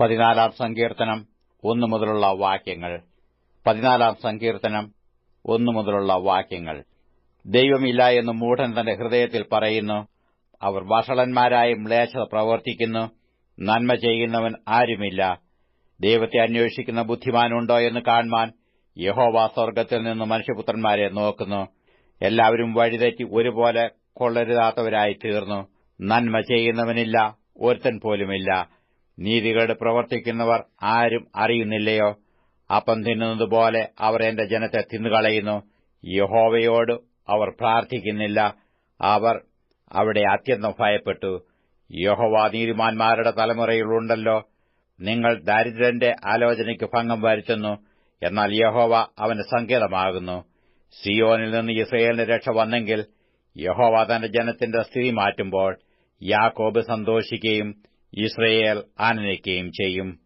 പതിനാലാം സങ്കീർത്തനം ഒന്നു മുതലുള്ള വാക്യങ്ങൾ. പതിനാലാം സങ്കീർത്തനം ഒന്നു മുതലുള്ള വാക്യങ്ങൾ. ദൈവമില്ല എന്ന് മൂഢൻ തന്റെ ഹൃദയത്തിൽ പറയുന്നു. അവർ വഷളന്മാരായും മ്ലേച്ഛത പ്രവർത്തിക്കുന്നു. നന്മ ചെയ്യുന്നവൻ ആരുമില്ല. ദൈവത്തെ അന്വേഷിക്കുന്ന ബുദ്ധിമാനുണ്ടോ എന്ന് കാണുവാൻ യഹോവ സ്വർഗത്തിൽ നിന്ന് മനുഷ്യപുത്രന്മാരെ നോക്കുന്നു. എല്ലാവരും വഴിതെറ്റി ഒരുപോലെ കൊള്ളരുതാത്തവരായി തീർന്നു. നന്മ ചെയ്യുന്നവനില്ല ഒരുത്തൻ പോലുമില്ല. നീതികേട് പ്രവർത്തിക്കുന്നവർ ആരും അറിയുന്നില്ലയോ? അപ്പം തിന്നുന്നതുപോലെ അവർ എന്റെ ജനത്തെ തിന്നുകളയുന്നു. യഹോവയോട് അവർ പ്രാർത്ഥിക്കുന്നില്ല. അവർ അവിടെ അത്യന്തം ഭയപ്പെട്ടു. യഹോവ നീതിമാന്മാരുടെ തലമുറയിലുണ്ടല്ലോ. നിങ്ങൾ ദരിദ്രന്റെ ആലോചനയ്ക്ക് ഭംഗം വരുത്തുന്നു. എന്നാൽ യഹോവ അവന് സങ്കേതമാകുന്നു. സിയോനിൽ നിന്ന് ഇസ്രയേലിന് രക്ഷ വന്നെങ്കിൽ യഹോവ തന്റെ ജനത്തിന്റെ സ്ഥിതി മാറ്റുമ്പോൾ യാക്കോബ് സന്തോഷിക്കുകയും ഇസ്രയേൽ ആനന്ദിക്കുകയും ചെയ്യും.